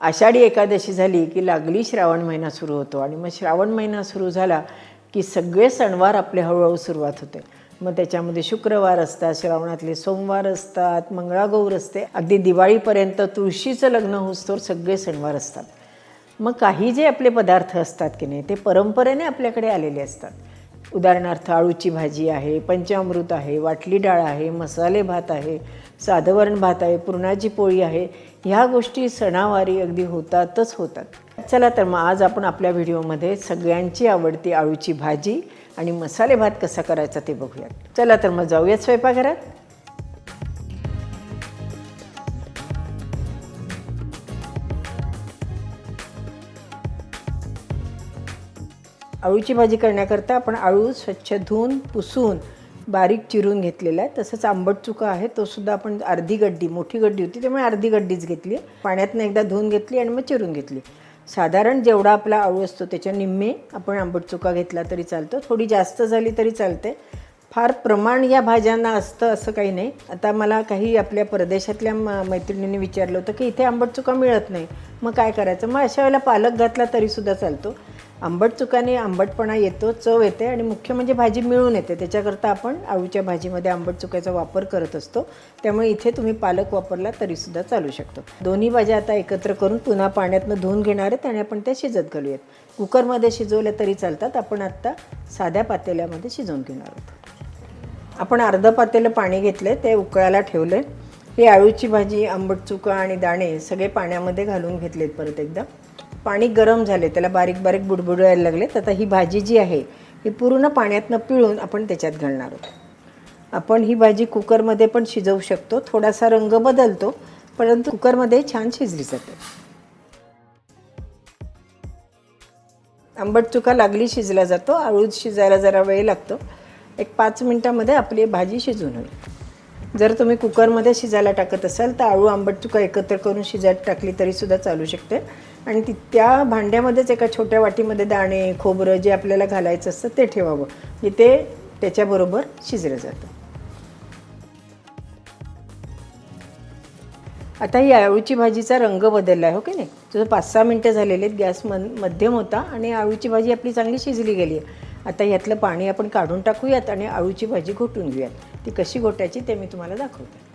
आषाढी एकादशी झाली की लागली श्रावण महिना सुरू होतो आणि मग श्रावण महिना सुरू झाला की सगळे सणवार आपले हळूहळू सुरुवात होते. मग त्याच्यामध्ये शुक्रवार असतात श्रावणातले सोमवार असतात मंगळागौर असते. अगदी दिवाळीपर्यंत तुळशीचं लग्न होस्तोर सगळे सणवार असतात. मग काही जे आपले पदार्थ असतात की नाही ते परंपरेने आपल्याकडे आलेले असतात. उदाहरणार्थ आळूची भाजी आहे पंचामृत आहे वाटली डाळ आहे मसाले भात आहे साधवरण भात आहे पुरणाची पोळी आहे. ह्या गोष्टी सणावारी अगदी होतातच होतात. चला तर मग आज आपण आपल्या व्हिडिओमध्ये सगळ्यांची आवडती आळूची भाजी आणि मसाले भात कसा करायचा ते बघूयात. चला तर मग जाऊयात स्वयंपाकघरात. आळूची भाजी करण्याकरता आपण आळू स्वच्छ धुवून पुसून बारीक चिरून घेतलेला आहे. तसंच आंबट चुका आहे तो सुद्धा आपण अर्धी गड्डी मोठी गड्डी होती त्यामुळे अर्धी गड्डीच घेतली. पाण्यातनं एकदा धुवून घेतली आणि मग चिरून घेतली. साधारण जेवढा आपला आळू असतो त्याच्या निम्मे आपण आंबट चुका घेतला तरी चालतो. थोडी जास्त झाली तरी चालते. फार प्रमाण या भाज्यांना असतं असं काही नाही. आता मला काही आपल्या परदेशातल्या म मैत्रिणींनी विचारलं होतं की इथे आंबट चुका मिळत नाही. मग काय करायचं? मग अशा वेळेला पालक घातला तरीसुद्धा चालतो. आंबट चुकाने आंबटपणा येतो चव येते आणि मुख्य म्हणजे भाजी मिळून येते. त्याच्याकरता आपण आळूच्या भाजीमध्ये आंबट चुक्याचा वापर करत असतो. त्यामुळे इथे तुम्ही पालक वापरला तरीसुद्धा चालू शकतो. दोन्ही भाज्या आता एकत्र करून पुन्हा पाण्यातनं धुवून घेणार आहेत आणि आपण त्या शिजत घालूयात. कुकरमध्ये शिजवल्या तरी चालतात. आपण आत्ता साध्या पातेल्यामध्ये शिजवून घेणार आहोत. आपण अर्धं पातेलं पाणी घेतलं ते उकळायला ठेवलं ही आळूची भाजी आंबट चुका आणि दाणे सगळे पाण्यामध्ये घालून घेतलेत परत एकदा. पाणी गरम झाले त्याला बारीक बारीक बुडबुडायला लागले. लागलेत आता ही भाजी जी आहे ही पूर्ण पाण्यातनं पिळून आपण त्याच्यात घालणार आहोत. आपण ही भाजी कुकरमध्ये पण शिजवू शकतो. थोडासा रंग बदलतो परंतु कुकरमध्ये छान शिजली जाते. आंबट चुका लागली शिजला जातो आळू शिजायला जरा वेळ लागतो. एक पाच मिनटामध्ये आपली भाजी शिजून होईल. जर तुम्ही कुकरमध्ये शिजायला टाकत असाल तर आळू आंबट चुका एकत्र करून शिजायला टाकली तरीसुद्धा चालू शकते. आणि ती त्या भांड्यामध्येच एका छोट्या वाटीमध्ये दाणे खोबरं जे आपल्याला घालायचं असतं ते ठेवावं. म्हणजे ते त्याच्याबरोबर शिजलं जातं. आता ही आळूची भाजीचा रंग बदलला आहे हो की नाही? तुझं पाच सहा मिनटं झालेले आहेत गॅस मन मध्यम होता आणि आळूची भाजी आपली चांगली शिजली गेली आहे. आता यातलं पाणी आपण काढून टाकूयात आणि आळूची भाजी घोटून घेऊयात. ती कशी घोटायची ते मी तुम्हाला दाखवते.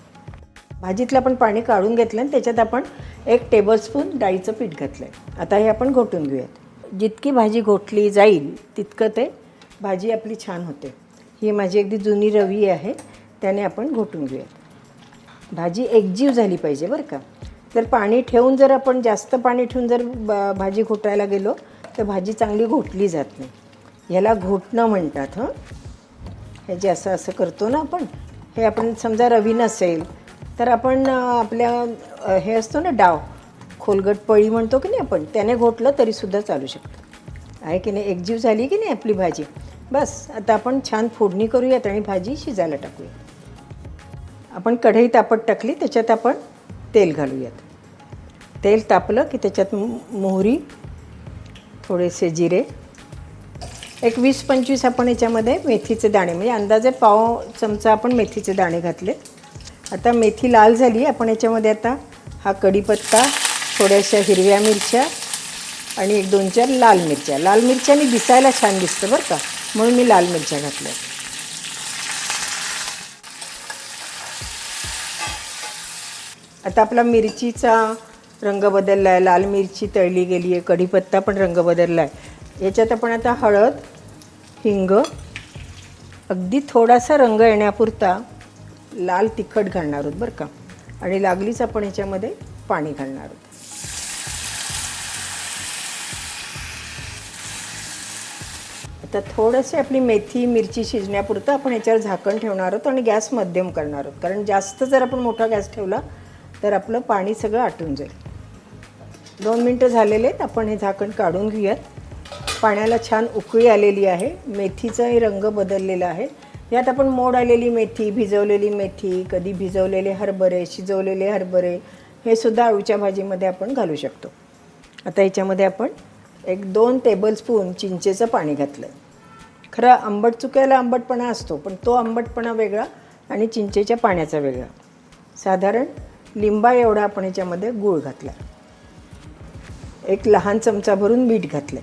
भाजीतलं आपण पाणी काढून घेतलं आणि त्याच्यात आपण एक टेबलस्पून डाळीचं पीठ घातलं आहे आता हे आपण घोटून घेऊयात. जितकी भाजी घोटली जाईल तितकं ते भाजी आपली छान होते. ही माझी अगदी जुनी रवी आहे त्याने आपण घोटून घेऊयात. भाजी एकजीव झाली पाहिजे बरं का. जर पाणी ठेवून जर आपण जास्त पाणी ठेवून जर ब- भाजी घोटायला गेलो तर भाजी चांगली घोटली जात नाही. ह्याला घोटणं म्हणतात हं. हे जे असं असं करतो ना आपण हे आपण समजा रवी नसेल तर आपण आपल्या हे असतो ना डाव खोलगट पळी म्हणतो की नाही आपण त्याने घोटलं तरीसुद्धा चालू शकतं. आहे की नाही? एकजीव झाली की नाही आपली भाजी? बस आता आपण छान फोडणी करूयात आणि भाजी शिजायला टाकूया आपण कढई तापत टाकली त्याच्यात आपण तेल घालूयात. तेल तापलं की त्याच्यात मोहरी थोडेसे जिरे एक वीस पंचवीस आपण याच्यामध्ये मेथीचे दाणे म्हणजे अंदाजे पाव चमचा आपण मेथीचे दाणे घातले आता मेथी लाल झाली आपण याच्यामध्ये आता हा कढीपत्ता थोड्याशा हिरव्या मिरच्या आणि एक दोन चार लाल मिरच्या. लाल मिरच्यानी दिसायला छान दिसतं बरं का. म्हणून मी लाल मिरच्या घातल्या. आता आपला मिरचीचा रंग बदलला आहे लाल मिरची तळली गेली आहे. कढीपत्ता पण रंग बदलला आहे याच्यात आपण आता हळद हिंग अगदी थोडासा रंग येण्यापुरता लाल तिखट घालणार आहोत बरं का? आणि लागलीच आपण याच्यामध्ये पाणी घालणार आहोत. आता थोडंसे आपली मेथी मिरची शिजण्यापुरतं आपण याच्यावर झाकण ठेवणार आहोत आणि गॅस मध्यम करणार आहोत. कारण जास्त जर आपण मोठा गॅस ठेवला तर आपलं पाणी सगळं आटून जाईल. दोन मिनटं झालेले आहेत आपण हे झाकण काढून घेऊयात. पाण्याला छान उकळी आलेली आहे. मेथीचाही रंग बदललेला आहे. यात आपण मोड आलेली मेथी भिजवलेली मेथी कधी भिजवलेले हरभरे शिजवलेले हरभरे हे सुद्धा अळूच्या भाजीमध्ये आपण घालू शकतो. आता याच्यामध्ये आपण एक दोन टेबलस्पून चिंचेचं पाणी घातलं खरं आंबट चुक्याला आंबटपणा असतो पण तो आंबटपणा वेगळा आणि चिंचेच्या पाण्याचा वेगळा. साधारण लिंबा एवढा आपण याच्यामध्ये गूळ घातला एक लहान चमचा भरून मीठ घातलं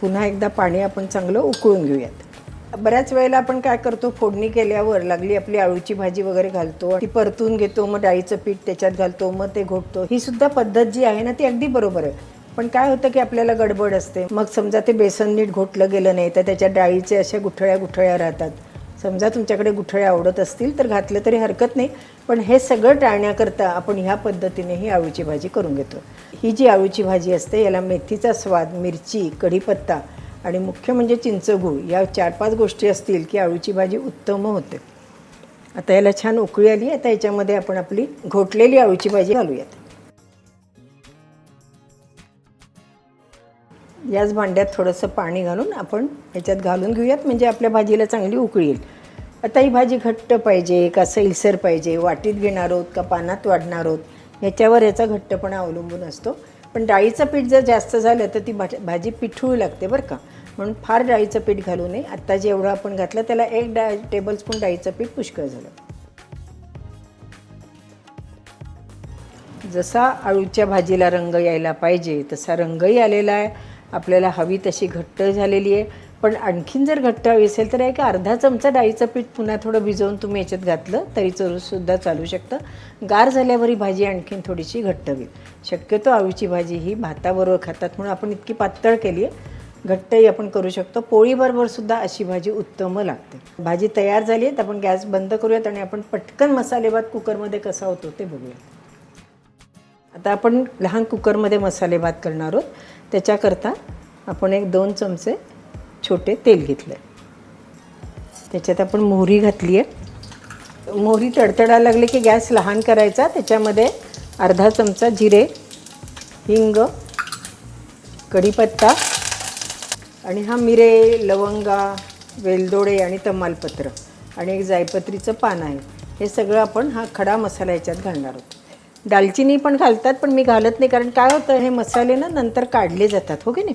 पुन्हा एकदा पाणी आपण चांगलं उकळून घेऊयात. बऱ्याच वेळेला आपण काय करतो फोडणी केल्यावर लागली आपली आळूची भाजी वगैरे घालतो ती परतून घेतो मग डाळीचं पीठ त्याच्यात घालतो मग ते घोटतो. ही सुद्धा पद्धत जी आहे ना ती अगदी बरोबर आहे. पण काय होतं की आपल्याला गडबड असते. मग समजा ते बेसन नीट घोटलं गेलं नाही तर त्याच्या डाळीचे अशा गुठळ्या गुठळ्या राहतात. समजा तुमच्याकडे गुठळ्या आवडत असतील तर घातलं तरी हरकत नाही. पण हे सगळं टाळण्याकरता आपण ह्या पद्धतीने ही आळूची भाजी करून घेतो. ही जी आळूची भाजी असते याला मेथीचा स्वाद मिरची कढीपत्ता आणि मुख्य म्हणजे चिंचगूळ. या चार पाच गोष्टी असतील की आळूची भाजी उत्तम होते. आता याला छान उकळी आली आता याच्यामध्ये आपण आपली घोटलेली आळूची भाजी घालूयात. याच भांड्यात थोडंसं पाणी घालून आपण ह्याच्यात घालून घेऊयात म्हणजे आपल्या भाजीला चांगली उकळी येईल. आता ही भाजी घट्ट पाहिजे का सैलसर पाहिजे वाटीत घेणार आहोत का पानात वाढणार आहोत ह्याच्यावर याचा घट्टपणा अवलंबून असतो. पण डाळीचं पीठ जर जास्त झालं तर ती भा भाजी पिठूळ लागते बरं का. म्हणून फार डाळीचं पीठ घालू नये. आत्ता जे एवढं आपण घातलं त्याला एक डा टेबलस्पून डाळीचं पीठ पुष्कळ झालं. जसा आळूच्या भाजीला रंग यायला पाहिजे तसा रंगही आलेला आहे. आपल्याला हवी तशी घट्ट झालेली आहे. पण आणखीन जर घट्ट हवी असेल तर एक अर्धा चमचा डाळीचं पीठ पुन्हा थोडं भिजवून तुम्ही याच्यात घातलं तरी सुद्धा चालू शकतं. गार झाल्यावर ही भाजी आणखीन थोडीशी घट्ट होईल. शक्यतो आळूची भाजी ही भाताबरोबर खातात म्हणून आपण इतकी पातळ केली आहे घट्टही आपण करू शकतो. पोळीबरोबर सुद्धा अशी भाजी उत्तम लागते. भाजी तयार झाली आहे तर आपण गॅस बंद करूयात आणि आपण पटकन मसाले भात कुकरमध्ये कसा होतो ते बघूयात. आता आपण लहान कुकरमध्ये मसाले भात करणार आहोत. त्याच्याकरता आपण एक दोन चमचे छोटे तेल घेतलं आहे त्याच्यात आपण मोहरी घातली आहे मोहरी तडतडायला लागली की गॅस लहान करायचा. त्याच्यामध्ये अर्धा चमचा जिरे हिंग कढीपत्ता आणि हा मिरे लवंगा वेलदोडे आणि तमालपत्र आणि एक जायपत्रीचं पान आहे. हे सगळं आपण हा खडा मसाला याच्यात घालणार आहोत. दालचिनी पण घालतात पण मी घालत नाही कारण काय होतं हे मसाले ना नंतर काढले जातात हो की नाही?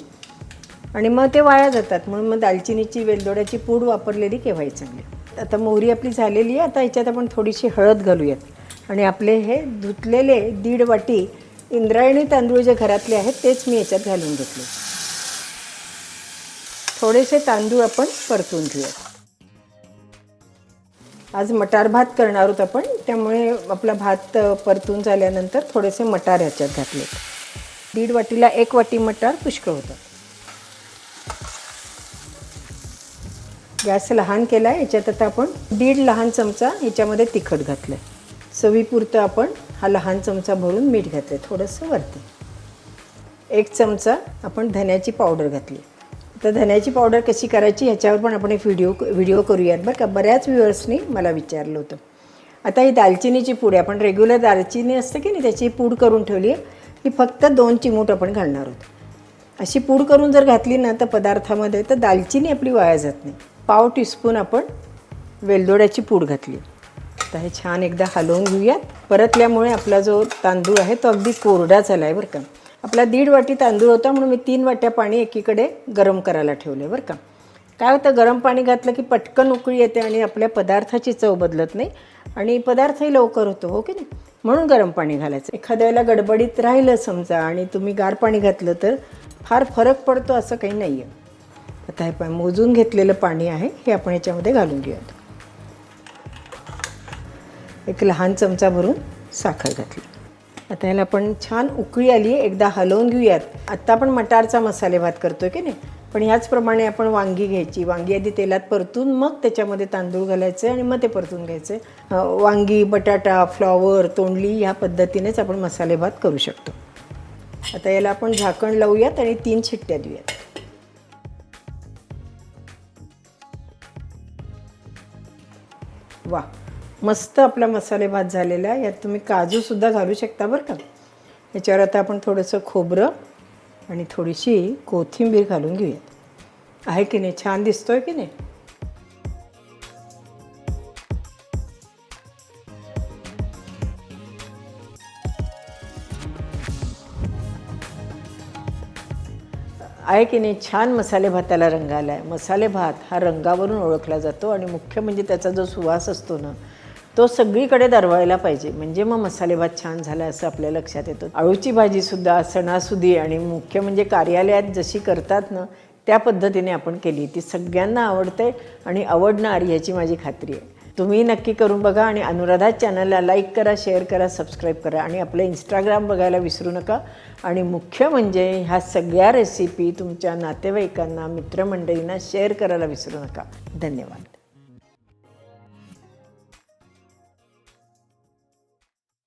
आणि मग ते वाया जातात. म्हणून मग दालचिनीची वेलदोड्याची पूड वापरलेली केव्हाही चांगली. आता मोहरी आपली झालेली आहे. आता याच्यात आपण थोडीशी हळद घालूयात. आणि आपले हे धुतलेले दीड वाटी इंद्रायणी तांदूळ जे घरातले आहेत तेच मी याच्यात घालून घेतले. थोडेसे तांदूळ आपण परतून घेऊयात. आज मटार भात करणार आहोत आपण. त्यामुळे आपला भात परतून झाल्यानंतर थोडेसे मटार ह्याच्यात घातले दीड वाटीला एक वाटी मटार पुष्कळ होतं गॅस लहान केला आहे याच्यात आता आपण दीड लहान चमचा याच्यामध्ये तिखट घातलं आहे चवीपुरतं आपण हा लहान चमचा भरून मीठ घातलं आहे थोडंसं वरती. एक चमचा आपण धन्याची पावडर घातली. तर धन्याची पावडर कशी करायची ह्याच्यावर पण आपण एक व्हिडिओ व्हिडिओ करूयात. बरं का बऱ्याच व्ह्युअर्सनी मला विचारलं होतं. आता ही दालचिनीची पूड आहे आपण रेग्युलर दालचिनी असते की नाही त्याची पूड करून ठेवली आहे ही फक्त दोन चिमूट आपण घालणार आहोत. अशी पूड करून जर घातली ना तर पदार्थामध्ये तर दालचिनी आपली वाया जात नाही. पाव टीस्पून आपण वेलदोड्याची पूड घातली. आता हे छान एकदा हलवून घेऊयात. परतल्यामुळे आपला जो तांदूळ आहे तो अगदी कोरडा झाला आहे बरं का. आपला दीड वाटी तांदूळ होता म्हणून मी तीन वाट्या पाणी एकीकडे गरम करायला ठेवले बरं का. काय होतं गरम पाणी घातलं की पटकन उकळी येते आणि आपल्या पदार्थाची चव बदलत नाही. आणि पदार्थही लवकर होतो हो की नाही? म्हणून गरम पाणी घालायचं. एखाद्या वेळेला गडबडीत राहिलं समजा आणि तुम्ही गार पाणी घातलं तर फार फरक पडतो असं काही नाही आहे आता हे पण मोजून घेतलेलं पाणी आहे. हे आपण याच्यामध्ये घालून घेऊयात. एक लहान चमचा भरून साखर घातली. आता ह्याला आपण छान उकळी आली आहे. एकदा हलवून घेऊयात. आत्ता आपण मटारचा मसाले भात करतोय की नाही? पण ह्याचप्रमाणे आपण वांगी घ्यायची. वांगी आधी तेलात परतून मग त्याच्यामध्ये तांदूळ घालायचे आणि मग ते परतून घ्यायचे. वांगी बटाटा फ्लॉवर तोंडली ह्या पद्धतीनेच आपण मसाले भात करू शकतो. आता याला आपण झाकण लावूयात आणि तीन शिट्ट्या देऊयात. वा. मस्त आपला मसाले भात झालेला आहे यात तुम्ही काजूसुद्धा घालू शकता बरं का? याच्यावर आता आपण थोडंसं खोबरं आणि थोडीशी कोथिंबीर घालून घेऊयात. आहे की नाही? छान दिसतोय की नाही? आहे की नाही छान मसाले भाताला रंग आला आहे मसाले भात हा रंगावरून ओळखला जातो आणि मुख्य म्हणजे त्याचा जो सुवास असतो ना तो सगळीकडे दरवळायला पाहिजे. म्हणजे मग मसाले भात छान झाला असं आपल्या लक्षात येतं. अळूची भाजीसुद्धा सणासुदी आणि मुख्य म्हणजे कार्यालयात जशी करतात ना त्या पद्धतीने आपण केली. ती सगळ्यांना आवडते आणि आवडणार ह्याची माझी खात्री आहे. तुम्ही नक्की करून बघा आणि अनुराधा चॅनलला लाईक करा शेअर करा सबस्क्राईब करा आणि आपलं इंस्टाग्राम बघायला विसरू नका. आणि मुख्य म्हणजे ह्या सगळ्या रेसिपी तुमच्या नातेवाईकांना मित्रमंडळींना शेअर करायला विसरू नका. धन्यवाद.